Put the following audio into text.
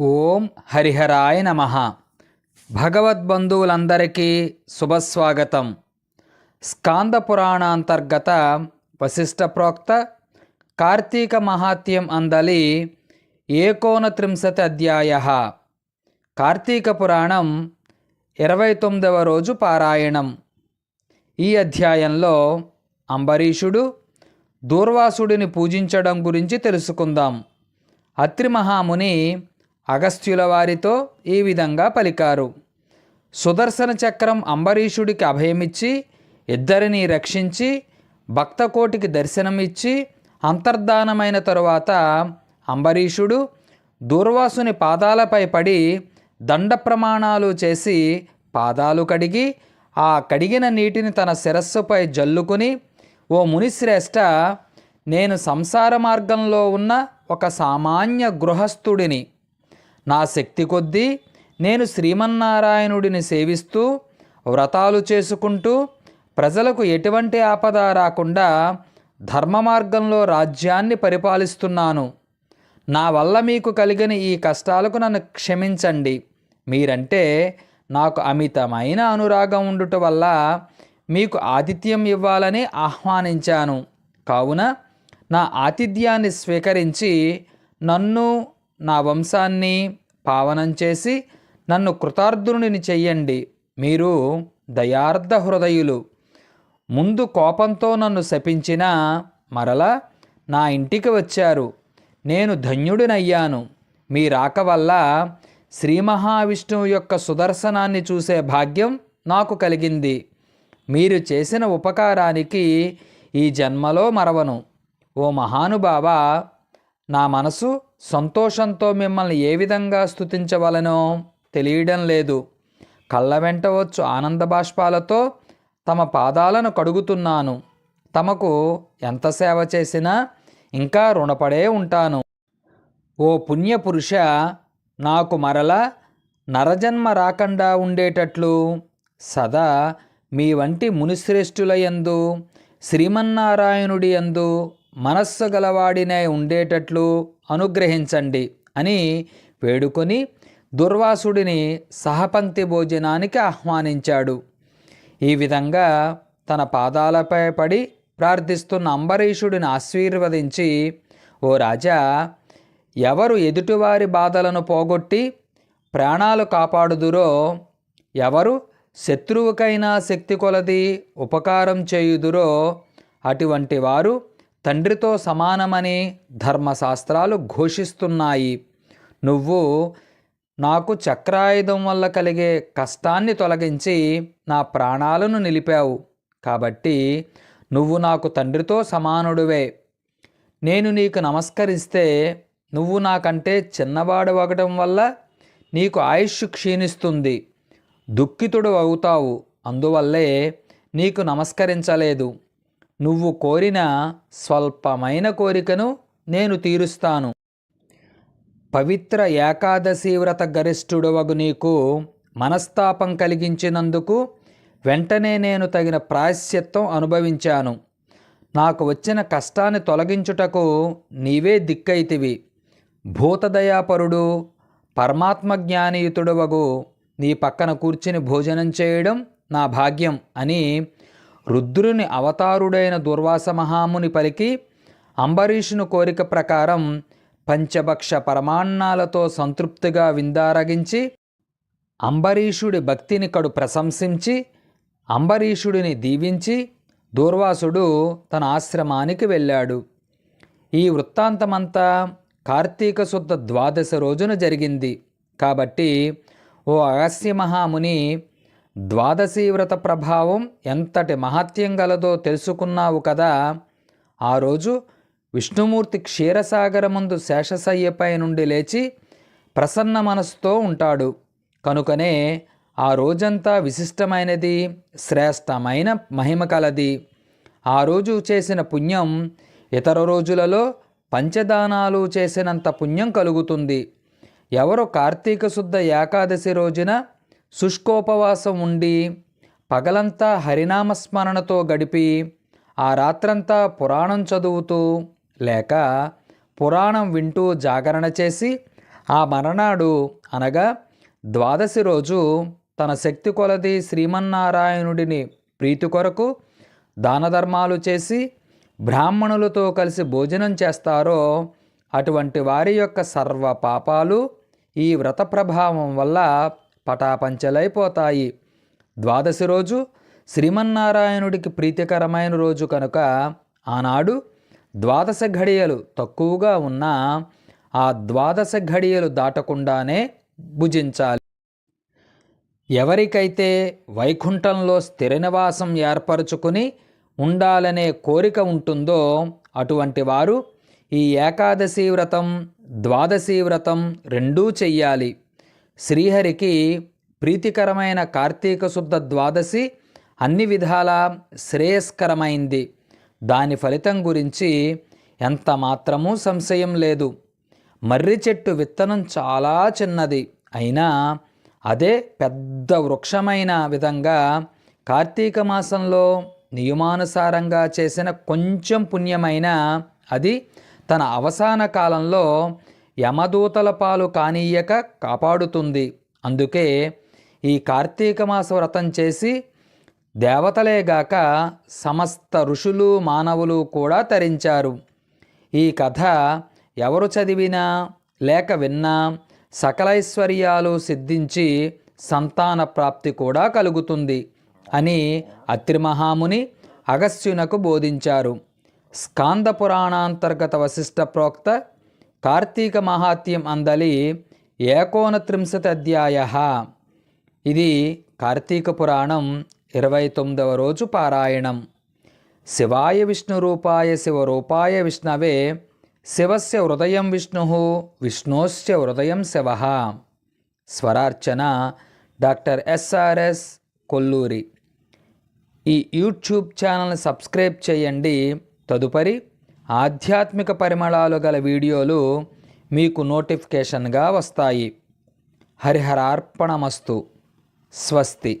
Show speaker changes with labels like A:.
A: ఓం హరిహరాయ నమ. భగవద్బంధువులందరికీ శుభస్వాగతం. స్కాంద పురాణాంతర్గత వశిష్ట ప్రోక్త కార్తీక మహాత్యం అందలి ఏకోనత్రింశతి అధ్యాయ. కార్తీక పురాణం ఇరవై తొమ్మిదవ రోజు పారాయణం. ఈ అధ్యాయంలో అంబరీషుడు దూర్వాసుడిని పూజించడం గురించి తెలుసుకుందాం. అత్రి మహాముని అగస్త్యుల వారితో ఈ విధంగా పలికారు. సుదర్శన చక్రం అంబరీషుడికి అభయమిచ్చి ఇద్దరిని రక్షించి భక్తకోటికి దర్శనమిచ్చి అంతర్ధానమైన తరువాత అంబరీషుడు దూర్వాసుని పాదాలపై పడి దండ ప్రమాణాలు చేసి పాదాలు కడిగి ఆ కడిగిన నీటిని తన శిరస్సుపై జల్లుకుని ఓ మునిశ్రేష్ట నేను సంసార మార్గంలో ఉన్న ఒక సామాన్య గృహస్థుడిని నా శక్తి కొద్దీ నేను శ్రీమన్నారాయణుడిని సేవిస్తూ వ్రతాలు చేసుకుంటూ ప్రజలకు ఎటువంటి ఆపద రాకుండా ధర్మ మార్గంలో రాజ్యాన్ని పరిపాలిస్తున్నాను. నా వల్ల మీకు కలిగిన ఈ కష్టాలకు నన్ను క్షమించండి. మీరంటే నాకు అమితమైన అనురాగం ఉండుట వల్ల మీకు ఆతిథ్యం ఇవ్వాలని ఆహ్వానించాను. కావున నా ఆతిథ్యాన్ని స్వీకరించి నన్ను నా వంశాన్ని పావనం చేసి నన్ను కృతార్థుని చెయ్యండి. మీరు దయార్థ హృదయులు. ముందు కోపంతో నన్ను శపించినా మరల నా ఇంటికి వచ్చారు. నేను ధన్యుడినయ్యాను. మీ రాక వల్ల శ్రీ మహావిష్ణువు యొక్క సుదర్శనాన్ని చూసే భాగ్యం నాకు కలిగింది. మీరు చేసిన ఉపకారానికి ఈ జన్మలో మరవను. ఓ మహానుభావ నా మనసు సంతోషంతో మిమ్మల్ని ఏ విధంగా స్థుతించవలనో తెలియడం లేదు. కళ్ళ వెంట వచ్చు ఆనంద బాష్పాలతో తమ పాదాలను కడుగుతున్నాను. తమకు ఎంత సేవ చేసినా ఇంకా రుణపడే ఉంటాను. ఓ పుణ్యపురుష నాకు మరల నరజన్మ రాకుండా ఉండేటట్లు సదా మీ వంటి మునిశ్రేష్ఠుల యందు శ్రీమన్నారాయణుడి యందు మనస్సు గలవాడినే ఉండేటట్లు అనుగ్రహించండి అని వేడుకొని దుర్వాసుడిని సహపంక్తి భోజనానికి ఆహ్వానించాడు. ఈ విధంగా తన పాదాలపై పడి ప్రార్థిస్తున్న అంబరీషుడిని ఆశీర్వదించి ఓ రాజా ఎవరు ఎదుటివారి బాధలను పోగొట్టి ప్రాణాలు కాపాడుదురో ఎవరు శత్రువుకైనా శక్తి కొలది ఉపకారం చేయుదురో అటువంటి వారు తండ్రితో సమానమని ధర్మశాస్త్రాలు ఘోషిస్తున్నాయి. నువ్వు నాకు చక్రాయుధం వల్ల కలిగే కష్టాన్ని తొలగించి నా ప్రాణాలను నిలిపావు. కాబట్టి నువ్వు నాకు తండ్రితో సమానుడివే. నేను నీకు నమస్కరిస్తే నువ్వు నాకంటే చిన్నవాడు అవ్వడం వల్ల నీకు ఆయుష్ క్షీణిస్తుంది. దుఃఖితుడు అవుతావు. అందువల్లే నీకు నమస్కరించలేదు. నువ్వు కోరిన స్వల్పమైన కోరికను నేను తీరుస్తాను. పవిత్ర ఏకాదశి వ్రత గరిష్ఠుడవగు నీకు మనస్తాపం కలిగించినందుకు వెంటనే నేను తగిన ప్రాయశ్చిత్తం అనుభవించాను. నాకు వచ్చిన కష్టాన్ని తొలగించుటకు నీవే దిక్కైతివి. భూతదయాపరుడు పరమాత్మ జ్ఞానియుతుడవగు నీ పక్కన కూర్చుని భోజనం చేయడం నా భాగ్యం అని రుద్రుని అవతారుడైన దుర్వాస మహాముని పలికి అంబరీషుని కోరిక ప్రకారం పంచభక్ష పరమాన్నాలతో సంతృప్తిగా విందారగించి అంబరీషుడి భక్తిని కడు ప్రశంసించి అంబరీషుడిని దీవించి దూర్వాసుడు తన ఆశ్రమానికి వెళ్ళాడు. ఈ వృత్తాంతమంతా కార్తీక శుద్ధ ద్వాదశ రోజున జరిగింది. కాబట్టి ఓ అగస్య మహాముని ద్వాదశీ వ్రత ప్రభావం ఎంతటి మహత్యం గలదో తెలుసుకున్నావు కదా. ఆ రోజు విష్ణుమూర్తి క్షీరసాగరముందు శేషశయ్యపై నుండి లేచి ప్రసన్న మనసుతో ఉంటాడు. కనుకనే ఆ రోజంతా విశిష్టమైనది శ్రేష్టమైన మహిమ కలది. ఆ రోజు చేసిన పుణ్యం ఇతర రోజులలో పంచదానాలు చేసినంత పుణ్యం కలుగుతుంది. ఎవరు కార్తీక శుద్ధ ఏకాదశి రోజున శుష్కోపవాసం ఉండి పగలంతా హరినామస్మరణతో గడిపి ఆ రాత్రంతా పురాణం చదువుతూ లేక పురాణం వింటూ జాగరణ చేసి ఆ మరనాడు అనగా ద్వాదశి రోజు తన శక్తి కొలది శ్రీమన్నారాయణుడిని ప్రీతి కొరకు దానధర్మాలు చేసి బ్రాహ్మణులతో కలిసి భోజనం చేస్తారో అటువంటి వారి యొక్క సర్వ పాపాలు ఈ వ్రత ప్రభావం వల్ల పటాపంచలైపోతాయి. ద్వాదశి రోజు శ్రీమన్నారాయణుడికి ప్రీతికరమైన రోజు కనుక ఆనాడు ద్వాదశ ఘడియలు తక్కువగా ఉన్నా ఆ ద్వాదశ ఘడియలు దాటకుండానే భుజించాలి. ఎవరికైతే వైకుంఠంలో స్థిర నివాసం ఏర్పరచుకుని ఉండాలనే కోరిక ఉంటుందో అటువంటి వారు ఈ ఏకాదశి వ్రతం ద్వాదశి వ్రతం రెండూ చెయ్యాలి. శ్రీహరికి ప్రీతికరమైన కార్తీక శుద్ధ ద్వాదశి అన్ని విధాల శ్రేయస్కరమైంది. దాని ఫలితం గురించి ఎంత మాత్రమూ సంశయం లేదు. మర్రి చెట్టు విత్తనం చాలా చిన్నది. అయినా అదే పెద్ద వృక్షమైన విధంగా కార్తీక మాసంలో నియమానుసారంగా చేసిన కొంచెం పుణ్యమైన అది తన అవసాన కాలంలో యమదూతల పాలు కానీయక కాపాడుతుంది. అందుకే ఈ కార్తీక మాస వ్రతం చేసి దేవతలేగాక సమస్త ఋషులు మానవులు కూడా తరించారు. ఈ కథ ఎవరు చదివినా లేక విన్నా సకలైశ్వర్యాలు సిద్ధించి సంతాన ప్రాప్తి కూడా కలుగుతుంది అని అత్రిమహాముని అగస్త్యునకు బోధించారు. స్కాంద పురాణాంతర్గత వశిష్ట ప్రోక్త కార్తీక మహాత్యం అందలి ఏకోనత్రింశత అధ్యాయ. ఇది కార్తీక పురాణం ఇరవై తొమ్మిదవ రోజు పారాయణం. శివాయ విష్ణురూపాయ శివరూపాయ విష్ణవే శివస్య హృదయం విష్ణు విష్ణోశ్చ హృదయం Shiva. Swararchana doctor SRS Kolluri. ఈ యూట్యూబ్ ఛానల్ని సబ్స్క్రైబ్ చేయండి. తదుపరి ఆధ్యాత్మిక పరిమళాలు గల వీడియోలు మీకు నోటిఫికేషన్గా వస్తాయి. హరిహరార్పణమస్తు. స్వస్తి.